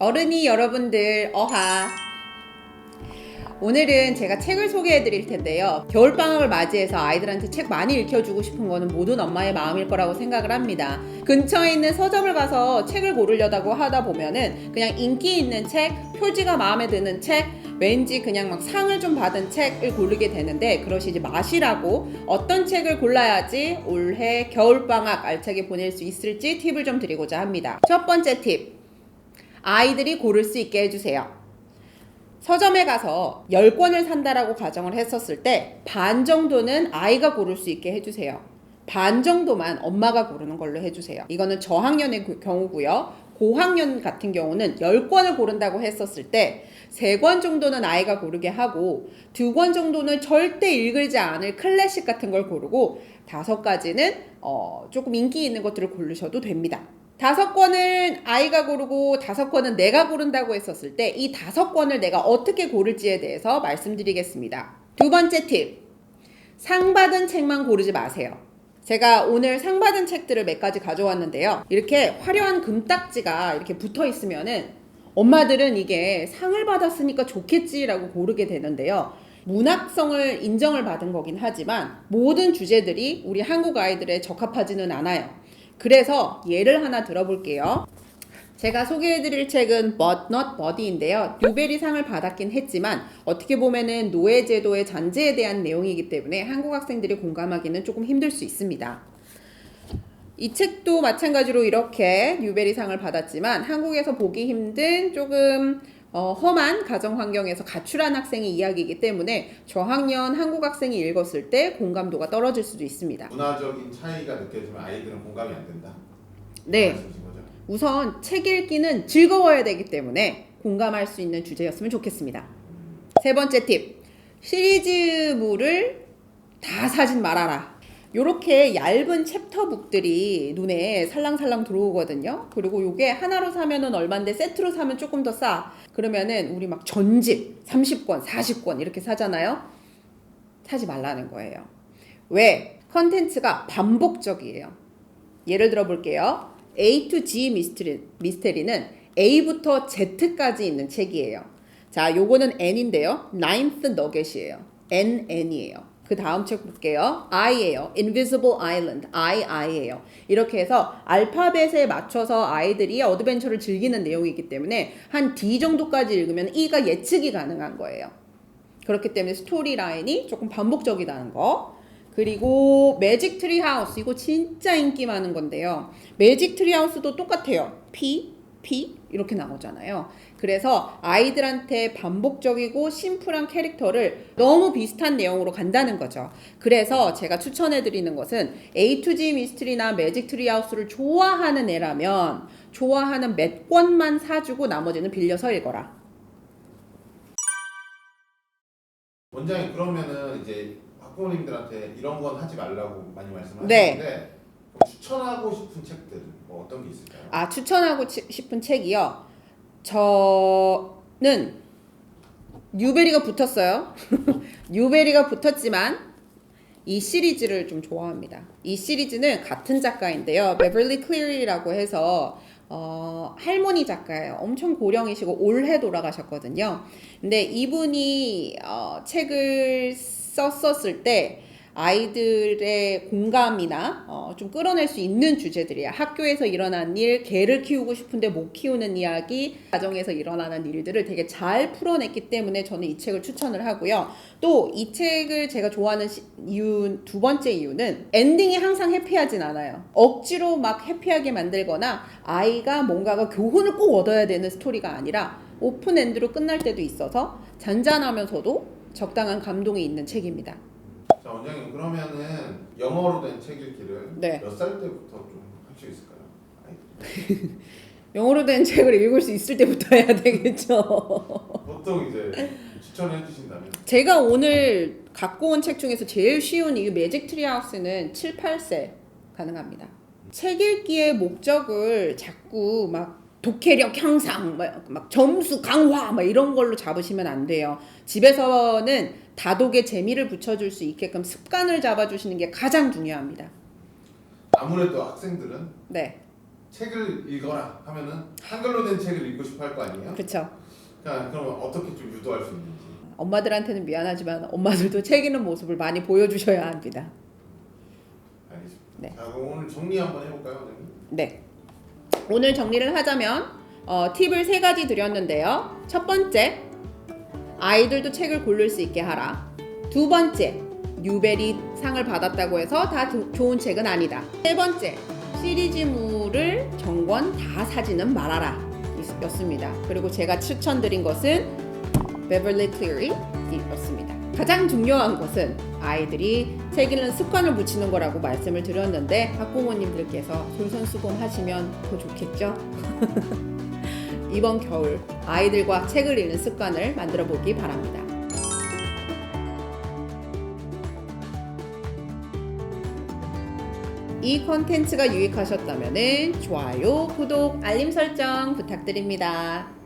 어른이 여러분들 어하. 오늘은 제가 책을 소개해 드릴 텐데요. 겨울방학을 맞이해서 아이들한테 책 많이 읽혀주고 싶은 거는 모든 엄마의 마음일 거라고 생각을 합니다. 근처에 있는 서점을 가서 책을 고르려다고 하다 보면은 그냥 인기 있는 책 표지가 마음에 드는 책 왠지 그냥 막 상을 좀 받은 책을 고르게 되는데 그러시지 마시라고 어떤 책을 골라야지 올해 겨울방학 알차게 보낼 수 있을지 팁을 좀 드리고자 합니다. 첫 번째 팁 아이들이 고를 수 있게 해주세요. 서점에 가서 10권을 산다라고 가정을 했었을 때 반 정도는 아이가 고를 수 있게 해주세요. 반 정도만 엄마가 고르는 걸로 해주세요. 이거는 저학년의 그 경우고요. 고학년 같은 경우는 10권을 고른다고 했었을 때 3권 정도는 아이가 고르게 하고 2권 정도는 절대 읽을지 않을 클래식 같은 걸 고르고 5가지는 어, 조금 인기 있는 것들을 고르셔도 됩니다. 다섯 권은 아이가 고르고 다섯 권은 내가 고른다고 했었을 때 이 다섯 권을 내가 어떻게 고를지에 대해서 말씀드리겠습니다. 두 번째 팁. 상 받은 책만 고르지 마세요. 제가 오늘 상 받은 책들을 몇 가지 가져왔는데요. 이렇게 화려한 금딱지가 이렇게 붙어 있으면은 엄마들은 이게 상을 받았으니까 좋겠지라고 고르게 되는데요. 문학성을 인정을 받은 거긴 하지만 모든 주제들이 우리 한국 아이들에 적합하지는 않아요. 그래서 예를 하나 들어볼게요. 제가 소개해드릴 책은 But Not Buddy인데요. 뉴베리 상을 받았긴 했지만 어떻게 보면은 노예제도의 잔재에 대한 내용이기 때문에 한국 학생들이 공감하기는 조금 힘들 수 있습니다. 이 책도 마찬가지로 이렇게 뉴베리 상을 받았지만 한국에서 보기 힘든 조금 어, 험한 가정 환경에서 가출한 학생의 이야기이기 때문에 저학년 한국 학생이 읽었을 때 공감도가 떨어질 수도 있습니다. 문화적인 차이가 느껴지면 아이들은 공감이 안 된다. 네. 말씀이신 거죠? 우선 책 읽기는 즐거워야 되기 때문에 공감할 수 있는 주제였으면 좋겠습니다. 세 번째 팁. 시리즈물을 다 사진 말아라. 요렇게 얇은 챕터북들이 눈에 살랑살랑 들어오거든요. 그리고 요게 하나로 사면은 얼만데 세트로 사면 조금 더 싸. 그러면은 우리 막 전집 30권, 40권 이렇게 사잖아요. 사지 말라는 거예요. 왜? 컨텐츠가 반복적이에요. 예를 들어 볼게요. A to G 미스테리, 미스테리는 A부터 Z까지 있는 책이에요. 자, 요거는 N인데요. Ninth Nugget이에요. N, N이에요. 그 다음 책 볼게요. I예요. Invisible Island. I, I예요. 이렇게 해서 알파벳에 맞춰서 아이들이 어드벤처를 즐기는 내용이기 때문에 한 D 정도까지 읽으면 E가 예측이 가능한 거예요. 그렇기 때문에 스토리 라인이 조금 반복적이다는 거. 그리고 매직 트리 하우스 이거 진짜 인기 많은 건데요. 매직 트리 하우스도 똑같아요. P P 이렇게 나오잖아요. 그래서 아이들한테 반복적이고 심플한 캐릭터를 너무 비슷한 내용으로 간다는 거죠. 그래서 제가 추천해 드리는 것은 A to G 미스트리나 매직 트리 하우스를 좋아하는 애라면 좋아하는 몇 권만 사주고 나머지는 빌려서 읽어라. 원장님 그러면은 이제 학부모님들한테 이런 건 하지 말라고 많이 말씀하시는데 네. 추천하고 싶은 책들은 뭐 어떤 게 있을까요? 아 추천하고 치- 싶은 책이요. 저는 뉴베리가 붙었어요. 뉴베리가 붙었지만 이 시리즈를 좀 좋아합니다. 이 시리즈는 같은 작가인데요. 베벌리 클리리라고 해서 어, 할머니 작가예요. 엄청 고령이시고 올해 돌아가셨거든요. 근데 이분이 어, 책을 썼었을 때 아이들의 공감이나 어, 좀 끌어낼 수 있는 주제들이야. 학교에서 일어난 일, 개를 키우고 싶은데 못 키우는 이야기, 가정에서 일어나는 일들을 되게 잘 풀어냈기 때문에 저는 이 책을 추천을 하고요. 또 이 책을 제가 좋아하는 시- 이유 두 번째 이유는 엔딩이 항상 해피하진 않아요. 억지로 막 해피하게 만들거나 아이가 뭔가가 교훈을 꼭 얻어야 되는 스토리가 아니라 오픈 엔드로 끝날 때도 있어서 잔잔하면서도 적당한 감동이 있는 책입니다. 자 원장님 그러면은 영어로 된 책 읽기를 네. 몇 살 때부터 좀 할 수 있을까요? 아이들이? 영어로 된 책을 읽을 수 있을 때부터 해야 되겠죠. 보통 이제 추천해 주신다면 제가 오늘 갖고 온 책 중에서 제일 쉬운 이 매직 트리 하우스는 7, 8세 가능합니다. 책 읽기의 목적을 자꾸 막 독해력 향상, 막, 막 점수 강화, 막 이런 걸로 잡으시면 안 돼요. 집에서는 다독의 재미를 붙여줄 수 있게끔 습관을 잡아주시는 게 가장 중요합니다. 아무래도 학생들은 네. 책을 읽어라 하면은 한글로 된 책을 읽고 싶어 할 거 아니에요? 그렇죠. 그러니까 어떻게 좀 유도할 수 있는지. 엄마들한테는 미안하지만 엄마들도 책 읽는 모습을 많이 보여주셔야 합니다. 알겠습니다. 네. 자, 그럼 오늘 정리 한번 해볼까요? 네. 오늘 정리를 하자면 어, 팁을 세 가지 드렸는데요. 첫 번째, 아이들도 책을 고를 수 있게 하라. 두 번째, 뉴베리 상을 받았다고 해서 다 조- 좋은 책은 아니다. 세 번째, 시리즈물을 정권 다 사지는 말아라. 였습니다. 그리고 제가 추천드린 것은 베벌리 클리어였습니다. 가장 중요한 것은 아이들이 책 읽는 습관을 붙이는 거라고 말씀을 드렸는데 학부모님들께서 솔선수범하시면 더 좋겠죠? 이번 겨울 아이들과 책을 읽는 습관을 만들어 보기 바랍니다. 이 콘텐츠가 유익하셨다면 좋아요, 구독, 알림 설정 부탁드립니다.